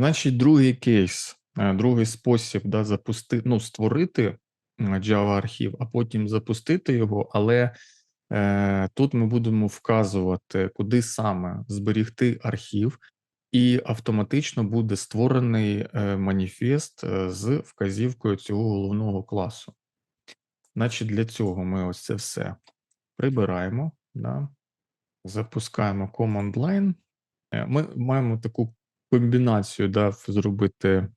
Значить, другий кейс, е, другий спосіб, да, запусти ну, створити Java архів, а потім запустити його, але е, тут ми будемо вказувати, куди саме зберігти архів, і автоматично буде створений е, маніфест е, з вказівкою цього головного класу. Значить, для цього ми ось це все прибираємо, да, запускаємо command line. Ми маємо таку комбінацію да, зробити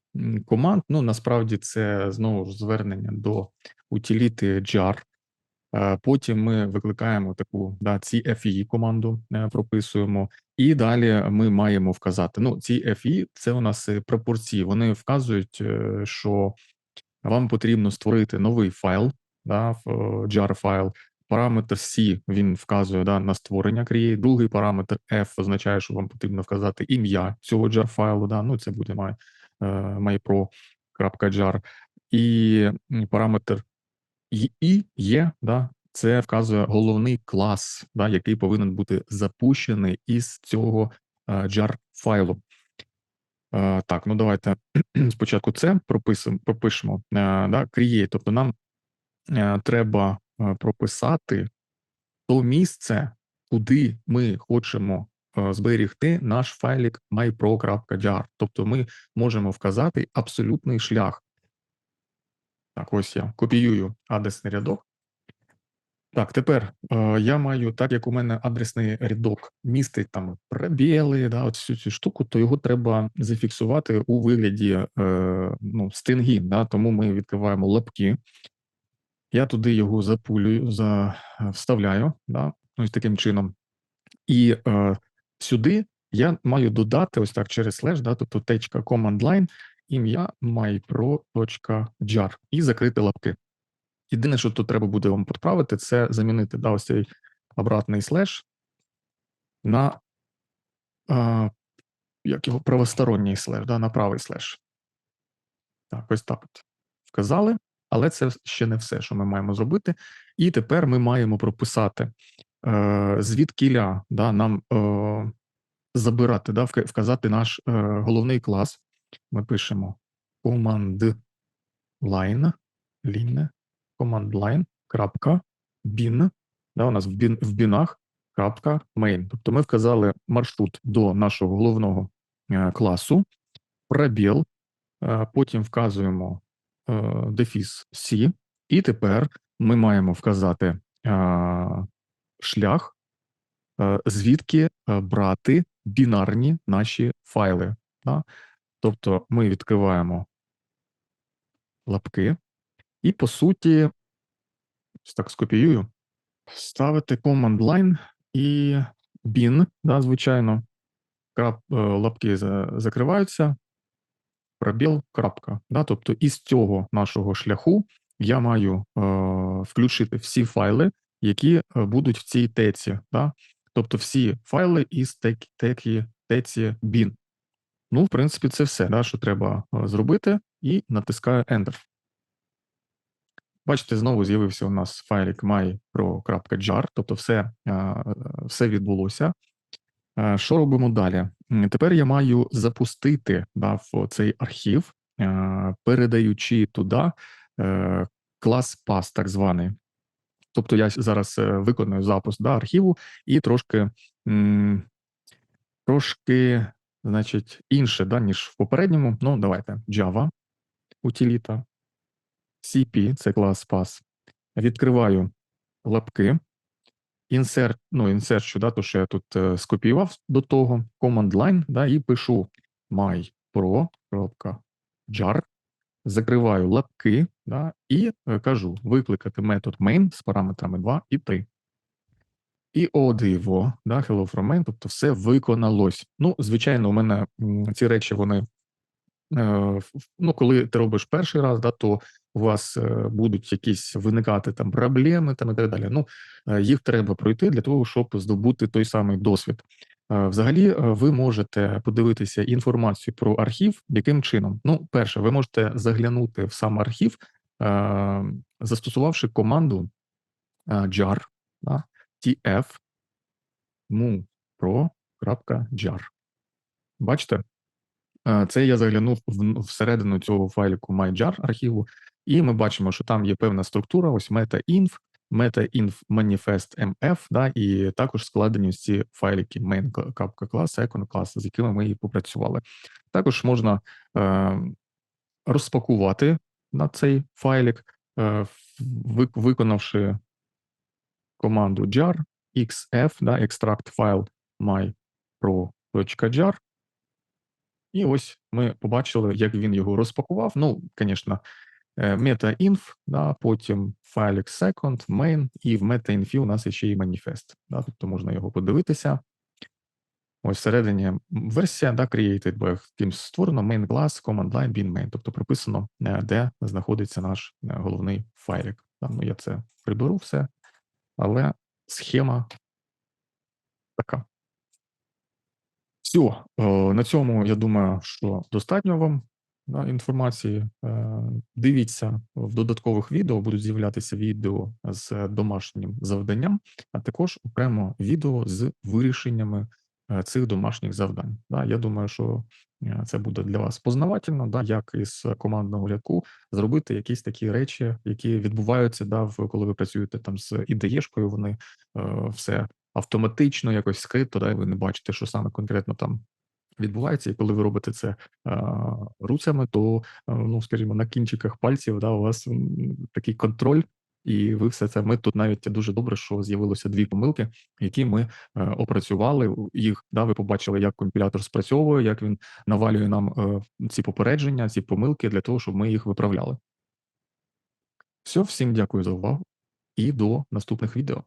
команд. Ну, насправді, це знову ж звернення до утиліти jar. Е, Потім ми викликаємо таку да, CFE команду, е, прописуємо, і далі ми маємо вказати. Ну, ці FE – це у нас е, пропорції. Вони вказують, що вам потрібно створити новий файл, да, jar файл. Параметр C він вказує да, на створення create. Другий параметр F означає, що вам потрібно вказати ім'я цього jar файлу. Да, ну це буде my, е, mypro.jar. І параметр і є, да, це вказує головний клас, да, який повинен бути запущений із цього е, jar файлу. Е, так, ну давайте спочатку це прописуємо, пропишемо. Е, да, create, тобто нам е, треба е, прописати то місце, куди ми хочемо е, зберігти наш файлік mypro.jar. Тобто ми можемо вказати абсолютний шлях. Так, ось я копіюю адресний рядок. Так, тепер е, я маю, так як у мене адресний рядок містить там пробіли, да, от всю цю штуку, то його треба зафіксувати у вигляді е, ну, стинги. Да, тому ми відкриваємо лапки. Я туди його запулюю, за, вставляю, да, ось таким чином. І е, сюди я маю додати ось так через слеш, да, тобто течка command line, ім'я mypro.jar і закрити лапки. Єдине, що тут треба буде вам підправити, це замінити да, ось цей обратний слеш на а, як його правосторонній слеш, да, на правий слеш. Так, ось так от вказали, але це ще не все, що ми маємо зробити. І тепер ми маємо прописати, е, звідкіля да, нам е, забирати, да, вказати наш е, головний клас. Ми пишемо command line, line, command line, крапка, bin, да, у нас в, bin, в бінах, крапка, main. Тобто ми вказали маршрут до нашого головного е, класу, пробіл, е, потім вказуємо дефіс C, і тепер ми маємо вказати е, шлях, е, звідки е, брати бінарні наші файли. Да? Тобто ми відкриваємо лапки, і по суті, так скопіюю, ставити command line і bin, да, звичайно, е, лапки закриваються, пробіл, крапка. Да, тобто із цього нашого шляху я маю е, включити всі файли, які е, будуть в цій теці. Да? Тобто всі файли із тек- текі, теці bin. Ну, в принципі, це все, да, що треба е, зробити, і натискаю Enter. Бачите, знову з'явився у нас файлик mypro.jar, тобто все, е, все відбулося. Е, Що робимо далі? Тепер я маю запустити да, в цей архів, е, передаючи туди е, клас pass, так званий. Тобто я зараз виконую запуск да, архіву і трошки, трошки значить, інше, да, ніж в попередньому. Ну, давайте Java, утиліта, CP, це клас pass. Відкриваю лапки, insert, ну, insert, да, то, що я тут е, скопіював до того, command line, да, і пишу mypro.jar, закриваю лапки, да, і е, кажу викликати метод main з параметрами 2 і 3. І о диво, да, hello from main, тобто все виконалось. Ну, звичайно, у мене ці речі, вони, ну, коли ти робиш перший раз, да, то у вас е, будуть якісь виникати там проблеми там і так далі. Ну, е, їх треба пройти для того, щоб здобути той самий досвід. Е, Взагалі, е, ви можете подивитися інформацію про архів, яким чином. Ну, перше, ви можете заглянути в сам архів, е, застосувавши команду е, jar, да, tf mu pro.jar. Бачите? Е, Це я заглянув всередину цього файлику myjar архіву, і ми бачимо, що там є певна структура, ось meta.inf, meta.inf manifest mf, да, і також складені ці файлики main капка клас, second клас, з якими ми і попрацювали. Також можна е, розпакувати на цей файлик, е, ви- виконавши команду jar xf, да, extract file my.pro.jar. І ось ми побачили, як він його розпакував. Ну, звісно, meta.inf, да, потім файлик second, main, і в meta.inf у нас ще і manifest. Да, тобто можна його подивитися. Ось всередині версія, да, created by кимсь створено main class, command line, bin main, тобто прописано, е, де знаходиться наш е, головний файлик. Да, ну, я це приберу все, але схема така. Все, на цьому я думаю, що достатньо вам да, інформації. Е, Дивіться в додаткових відео, будуть з'являтися відео з домашнім завданням, а також окремо відео з вирішеннями е, цих домашніх завдань. Да, я думаю, що е, це буде для вас познавательно, як із командного рядку зробити якісь такі речі, які відбуваються, да, коли ви працюєте там з ідеєшкою, вони все автоматично, якось скрито, да, і ви не бачите, що саме конкретно там відбувається. І коли ви робите це а, руцями, то, ну, скажімо, на кінчиках пальців да, у вас такий контроль, і ви все це. Ми тут навіть дуже добре, що з'явилося дві помилки, які ми е, опрацювали. Їх да, ви побачили, як компілятор спрацьовує, як він навалює нам е, ці попередження, ці помилки для того, щоб ми їх виправляли. Все, всім дякую за увагу і до наступних відео.